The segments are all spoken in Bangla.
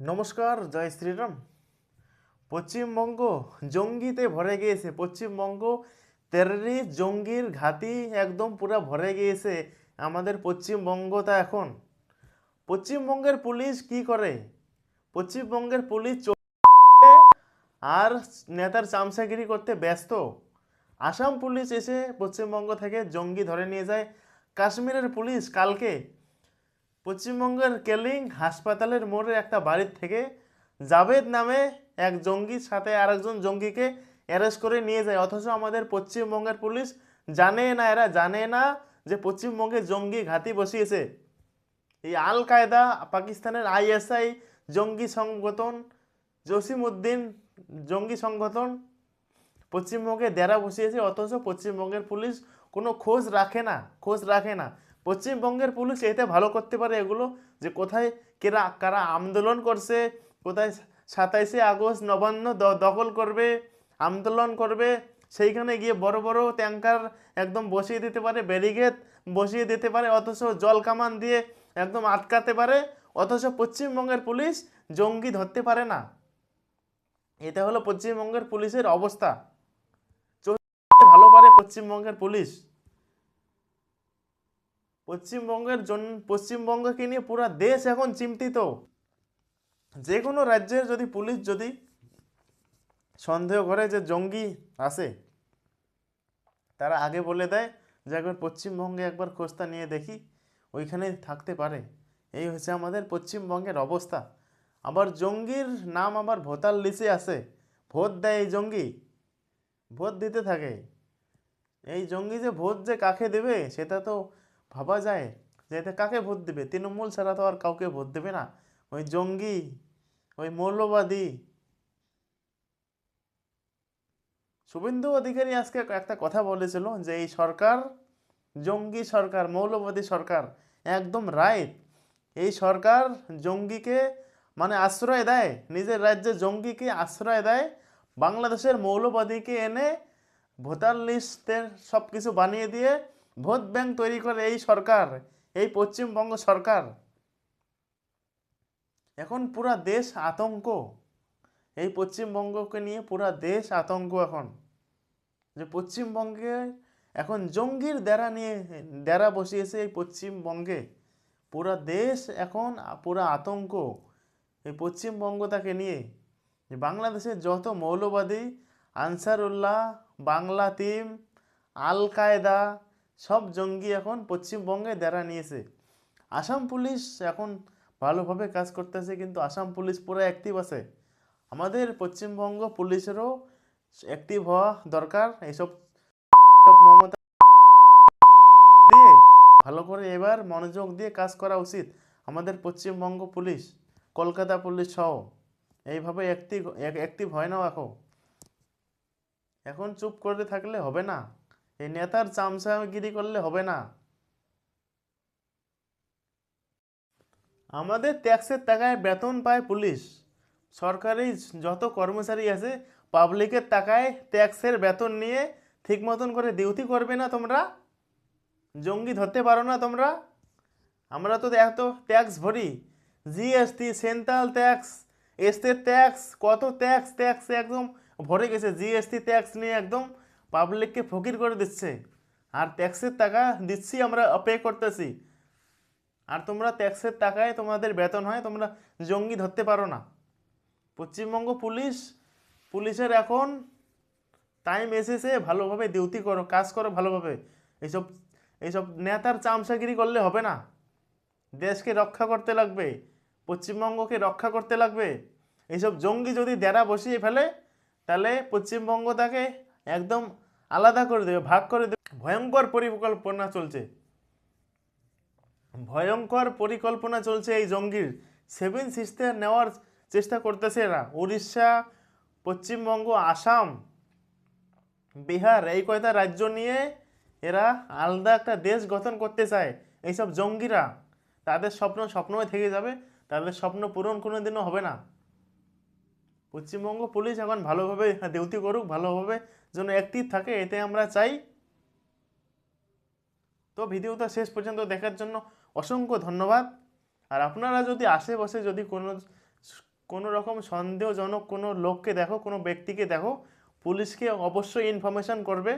নমস্কার, জয় শ্রীরাম। পশ্চিমবঙ্গ জঙ্গিতে ভরে গিয়েছে। পশ্চিমবঙ্গ টেররিস্ট জঙ্গির ঘাতি একদম পুরো ভরে গিয়েছে। আমাদের পশ্চিমবঙ্গটা এখন। পশ্চিমবঙ্গের পুলিশ কি করে? পশ্চিমবঙ্গের পুলিশ আর নেতার চামচাগিরি করতে ব্যস্ত। আসাম পুলিশ এসে পশ্চিমবঙ্গ থেকে জঙ্গি ধরে নিয়ে যায়। কাশ্মীরের পুলিশ কালকে পশ্চিমবঙ্গের কেলিং হাসপাতালের মোড়ে একটা বাড়ির থেকে জাভেদ নামে এক জঙ্গির সাথে আরেকজন জঙ্গিকে অ্যারেস্ট করে নিয়ে যায়। অথচ আমাদের পশ্চিমবঙ্গের পুলিশ জানে না, এরা জানে না যে পশ্চিমবঙ্গে জঙ্গি ঘাঁটি বসিয়েছে। এই আল কায়দা, পাকিস্তানের আইএসআই, জঙ্গি সংগঠন, জসিমউদ্দিন জঙ্গি সংগঠন পশ্চিমবঙ্গে দেরা বসিয়েছে। অথচ পশ্চিমবঙ্গের পুলিশ কোনো খোঁজ রাখে না, খোঁজ রাখে না। পশ্চিমবঙ্গের পুলিশ এতে ভালো করতে পারে এগুলো যে কোথায় কেরা, কারা আন্দোলন করছে, কোথায় সাতাইশে আগস্ট নবান্ন দখল করবে, আন্দোলন করবে, সেইখানে গিয়ে বড় বড় ট্যাঙ্কার একদম বসিয়ে দিতে পারে ব্যারিগেড বসিয়ে দিতে পারে, অথচ জল কামান দিয়ে একদম আটকাতে পারে, অথচ পশ্চিমবঙ্গের পুলিশ জঙ্গি ধরতে পারে না। এটা হলো পশ্চিমবঙ্গের পুলিশের অবস্থা। ভালো পারে পশ্চিমবঙ্গের পুলিশ। পশ্চিমবঙ্গের জন্য পশ্চিমবঙ্গকে নিয়ে পুরো দেশ এখন চিন্তিত। যে কোনো রাজ্যের যদি পুলিশ যদি সন্দেহ করে যে জঙ্গি আসে তারা আগে বলে দেয় যে একবার পশ্চিমবঙ্গে একবার খোঁজটা নিয়ে দেখি ওইখানে থাকতে পারে। এই হচ্ছে আমাদের পশ্চিমবঙ্গের অবস্থা। আবার জঙ্গির নাম আবার ভোটার লিস্টে আসে ভোট দেয় এই জঙ্গি। ভোট দিতে থাকে। এই জঙ্গি যে ভোট যে কাকে দেবে, সেটা তো ভাবা যায় যে এতে কাকে ভোট দেবে? তৃণমূল ছাড়া তো আর কাউকে ভোট দেবে না। ওই জঙ্গি, ওই মৌলবাদী। শুভেন্দু অধিকারী আজকে একটা কথা বলেছিল যে এই সরকার জঙ্গি সরকার, মৌলবাদী সরকার একদম রাইট এই সরকার জঙ্গিকে মানে আশ্রয় দেয়। নিজের রাজ্যে জঙ্গিকে আশ্রয় দেয়। বাংলাদেশের মৌলবাদীকে এনে ভোটার লিস্টের সব কিছু বানিয়ে দিয়ে ভোট ব্যাংক তৈরি করে এই সরকার, এই পশ্চিমবঙ্গ সরকার। এখন পুরা দেশ আতঙ্ক। এই পশ্চিমবঙ্গকে নিয়ে পুরা দেশ আতঙ্ক এখন। যে পশ্চিমবঙ্গে এখন জঙ্গির ডেরা নিয়ে ডেরা বসিয়েছে এই পশ্চিমবঙ্গে। পুরা দেশ এখন পুরা আতঙ্ক। এই পশ্চিমবঙ্গটাকে নিয়ে যে বাংলাদেশের যত মৌলবাদী, আনসারুল্লাহ, বাংলা টিম আল কায়দা সব জঙ্গি এখন পশ্চিমবঙ্গে ডেরা নিয়েছে। আসাম পুলিশ এখন ভালোভাবে কাজ করতেছে, কিন্তু আসাম পুলিশ পুরো অ্যাক্টিভ আছে। আমাদের পশ্চিমবঙ্গ পুলিশেরও অ্যাক্টিভ হওয়া দরকার। এইসব মমতা দিয়ে ভালো করে এবার মনোযোগ দিয়ে কাজ করা উচিত। আমাদের পশ্চিমবঙ্গ পুলিশ, কলকাতা পুলিশ সহ, এইভাবে অ্যাক্টিভ অ্যাক্টিভ হয় না এখন। এখন চুপ করে থাকলে হবে না। এই নেতার চামচাগিরি করলে হবে না। আমাদের ট্যাক্সের টাকায় বেতন পায় পুলিশ। সরকারি যত কর্মচারী আছে, পাবলিকের টাকায় ট্যাক্সের বেতন নিয়ে ঠিক মতন করে ডিউটি করবে না তোমরা? জঙ্গি ধরতে পারো না তোমরা? আমরা তো এত ট্যাক্স ভরি। GST central tax state tax কত ট্যাক্স ট্যাক্স একদম ভরে গেছে। জিএসটি ট্যাক্স নিয়ে একদম পাবলিককে ফকির করে দিচ্ছে। আর ট্যাক্সের টাকা দিচ্ছি আমরা পে করতেছি। আর তোমরা ট্যাক্সের টাকায় তোমাদের বেতন হয়, তোমরা জঙ্গি ধরতে পারো না। পশ্চিমবঙ্গ পুলিশ, পুলিশের এখন টাইম এসেছে ভালোভাবে ডিউটি করো, কাজ করো ভালোভাবে। এইসব এইসব নেতার চামচাগিরি করলে হবে না। দেশকে রক্ষা করতে লাগবে, পশ্চিমবঙ্গকে রক্ষা করতে লাগবে। এইসব জঙ্গি যদি দেরা বসিয়ে ফেলে, তাহলে পশ্চিমবঙ্গটাকে একদম আলাদা করে দেবে, ভাগ করে দেবে। ভয়ঙ্কর পরিকল্পনা চলছে। ভয়ঙ্কর পরিকল্পনা চলছে এই জঙ্গির। সেভেন সিস্টার নেওয়ার চেষ্টা করতেছে এরা। উড়িষ্যা, পশ্চিমবঙ্গ, আসাম, বিহার, এই কয়টা রাজ্য নিয়ে এরা আলাদা একটা দেশ গঠন করতে চায়। এইসব জঙ্গিরা, তাদের স্বপ্ন স্বপ্নই থেকে যাবে, তাদের স্বপ্ন পূরণ কোনো দিনও হবে না। পশ্চিমবঙ্গ পুলিশ এখন ভালোভাবে ডিউটি করুক, ভালোভাবে যেন অ্যাক্টিভ থাকে, এতে আমরা চাই। তো ভিডিওটা শেষ পর্যন্ত দেখার জন্য অসংখ্য ধন্যবাদ। আর আপনারা যদি আশেপাশে যদি কোনো কোনো রকম সন্দেহজনক কোনো লোককে দেখো, কোনো ব্যক্তিকে দেখো, পুলিশকে অবশ্যই ইনফরমেশন করবে।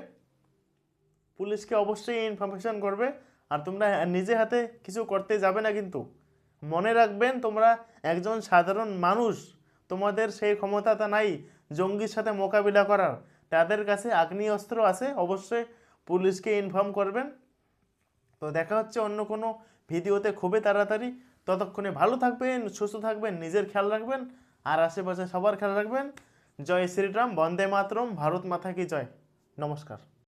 পুলিশকে অবশ্যই ইনফরমেশন করবে। আর তোমরা নিজে হাতে কিছু করতে যাবে না কিন্তু। মনে রাখবেন, তোমরা একজন সাধারণ মানুষ। তোমাদের সেই ক্ষমতা ক্ষমতাটা নাই জঙ্গির সাথে মোকাবিলা করার। তাদের কাছে আগ্নেয়াস্ত্র আছে, অবশ্যই পুলিশকে ইনফর্ম করবেন। তো দেখা হচ্ছে অন্য কোনো ভিডিওতে খুবই তাড়াতাড়ি। ততক্ষণে ভালো থাকবেন, সুস্থ থাকবেন, নিজের খেয়াল রাখবেন, আর আশেপাশে সবার খেয়াল রাখবেন। জয় শ্রীরাম, বন্দে মাতরম, ভারত মাতা কি জয়। নমস্কার।